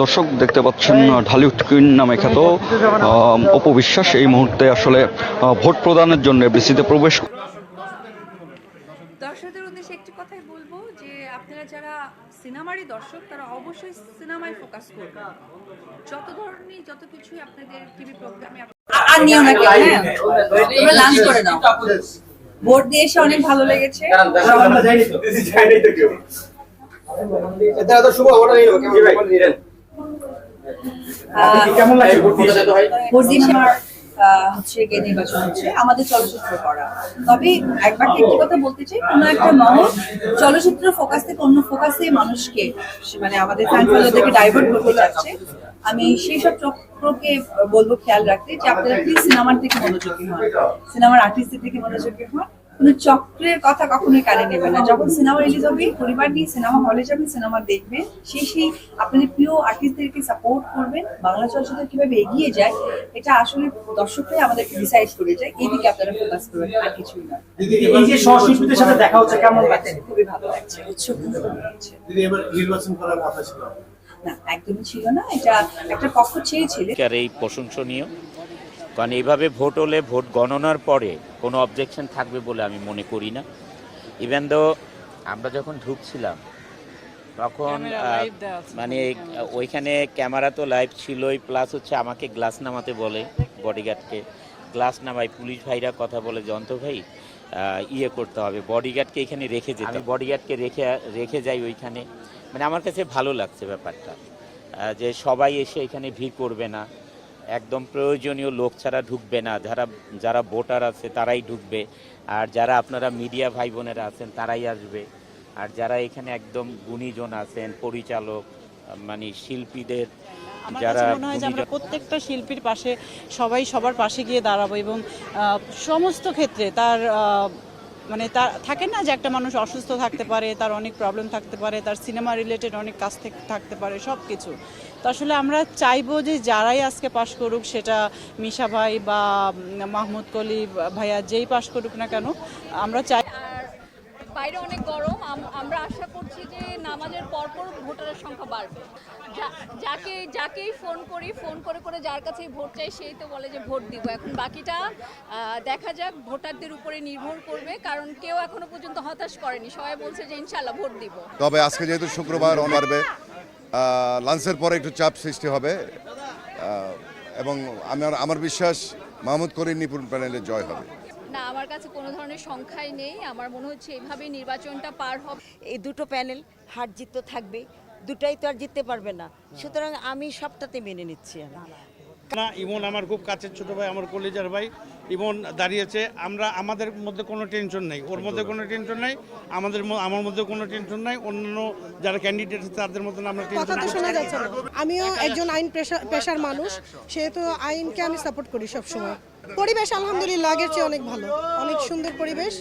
দর্শক দেখতে পাচ্ছেন ঢালিউড কুইন নামে খ্যাত অপবিশ্বাস এই মুহূর্তে আসলে ভোট প্রদানের জন্য বিসিতে প্রবেশ দর্শকদের উদ্দেশ্যে একটি কথাই বলব যে আপনারা যারা সিনেমারই দর্শক তারা অবশ্যই সিনেমায় ফোকাস করবেন। যত ধরনের যত কিছুই আপনাদের টিভি প্রোগ্রামে আর নিও না কেউ হ্যাঁ? লাঞ্চ করে নাও। ভোট দিয়ে এসে অনেক ভালো লেগেছে। কেমন লাগছে? ভোট দিয়ে আমার হচ্ছে গিয়ে নির্বাচন হচ্ছে আমাদের চলচ্চিত্র করা। তবে একবার একটি কথা বলতে চাই কোনো একটা মহল চলচ্চিত্র ফোকাস থেকে অন্য ফোকাসে মানুষকে সে- মানে আমাদের ফ্যান ফলোদেরকে ডাইভার্ট করতে চাচ্ছে আমি সেই সব চক্রকে বলব খেয়াল রাখতে যে আপনারা প্লিজ সিনেমার দিকে মনোযোগী হন। সিনেমার আর্টিস্টের দিকে মনোযোগী হন। কোনো চক্রের কথা কখনোই কানে নেবেন না। যখন সিনেমা রিলিজ হবে পরিবার নিয়ে সিনেমা হলে যাবেন সিনেমা দেখবেন। সেই সেই আপনাদের প্রিয় আর্টিস্টদেরকে সাপোর্ট করবেন। বাংলা চলচ্চিত্র কীভাবে এগিয়ে যায় এটা আসলে দর্শকরাই আমাদেরকে ডিসাইড করে যায় এই দিকে আপনারা ফোকাস করবেন আর কিছুই না। এই যে সহশিল্পীদের সাথে দেখা হচ্ছে কেমন লাগছে? খুবই ভালো লাগছে উৎসব লাগছে। দিদি এবার নির্বাচন করার কথা ছিল। না একদমই ছিল না। এটা একটা পক্ষ চেয়েছিল। আর এই প্রশংসনীয়? কারণ এইভাবে ভোট হলে ভোট গণনার পরে কোনো অবজেকশন থাকবে বলে আমি মনে করি না। ইভেন দো আমরা যখন ঢুকছিলাম তখন মানে ওইখানে ক্যামেরা তো লাইভ ছিলই প্লাস হচ্ছে আমাকে গ্লাস নামাতে বলে বডিগার্ডকে গ্লাস নামাই পুলিশ ভাইরা কথা বলে যন্ত্র ভাই ইয়ে করতে হবে বডিগার্ডকে এখানে রেখে যেতে আমি বডিগার্ডকে রেখে রেখে যাই ওইখানে। মানে আমার কাছে ভালো লাগছে ব্যাপারটা যে সবাই এসে এখানে ভিড় করবে না। একদম প্রয়োজনীয় লোক ছাড়া ঢুকবে না। যারা যারা ভোটার আছে তারাই ঢুকবে। আর যারা আপনারা মিডিয়া ভাই বোনেরা আছেন তারাই আসবে। আর যারা এখানে একদম গুণীজন আছেন পরিচালক মানে শিল্পীদের আমার কাছে মনে হয় যে আমরা প্রত্যেকটা শিল্পীর পাশে সবাই সবার পাশে গিয়ে দাঁড়াবো এবং সমস্ত ক্ষেত্রে তার মানে তার থাকে না যে একটা মানুষ অসুস্থ থাকতে পারে তার অনেক প্রবলেম থাকতে পারে তার সিনেমা রিলেটেড অনেক কাজ থেকে থাকতে পারে সব কিছু তো আসলে আমরা চাইব যে যারাই আজকে পাশ করুক সেটা মিশা ভাই বা মাহমুদ কলি ভাইয়া যেই পাশ করুক না কেন আমরা চাই বাইরে অনেক গরম, আম- আমরা আশা করছি যে নামাজের পরপর ভোটারের সংখ্যা বাড়বে। যাকে, যাকেই ফোন করি, ফোন করে করে যার কাছেই ভোট চাই, সেই তো বলে যে ভোট দিব। এখন বাকিটা দেখা যাক, ভোটারদের উপরে নির্ভর করবে, কারণ কেউ এখনও পর্যন্ত হতাশ করেনি। সবাই বলছে যে ইনশাল্লাহ ভোট দিব। তবে আজকে যেহেতু শুক্রবার অনারবে লাঞ্চের পরে একটু চাপ সৃষ্টি হবে এবং আমার আমার বিশ্বাস মাহমুদ করিম নিপুণ প্যানেলের জয় হবে। আমার কাছে কোনো ধরনের সংখ্যাই নেই। আমার মনে হচ্ছে এইভাবেই নির্বাচনটা পার হবে। এই দুটো প্যানেল হার জিত তো থাকবেই। দুটাই তো আর জিততে পারবে না। সুতরাং আমি সবটাতে মেনে নিচ্ছি আমি। না ইমন আমার খুব কাছের ছোট ভাই আমার কলেজার ভাই। ইমন দাঁড়িয়েছে। আমরা আমাদের মধ্যে কোনো টেনশন নেই। ওর মধ্যে কোনো টেনশন নেই। আমাদের আমার মধ্যে কোনো টেনশন নাই। অন্যান্য যারা ক্যান্ডিডেট আছে তাদের মধ্যে আমরা টেনশন কথা তো শোনা যাচ্ছে না। আমিও একজন আইন পেশা- পেশার মানুষ। সেহেতু আইনকে আমি সাপোর্ট করি সব সময় পরিবেশ আলহামদুলিল্লাহ, আগের চেয়ে অনেক ভালো। অনেক সুন্দর পরিবেশ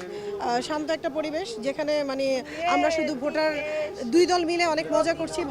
শান্ত একটা পরিবেশ, যেখানে মানে আমরা শুধু ভোটার দুই দল মিলে অনেক মজা করছি।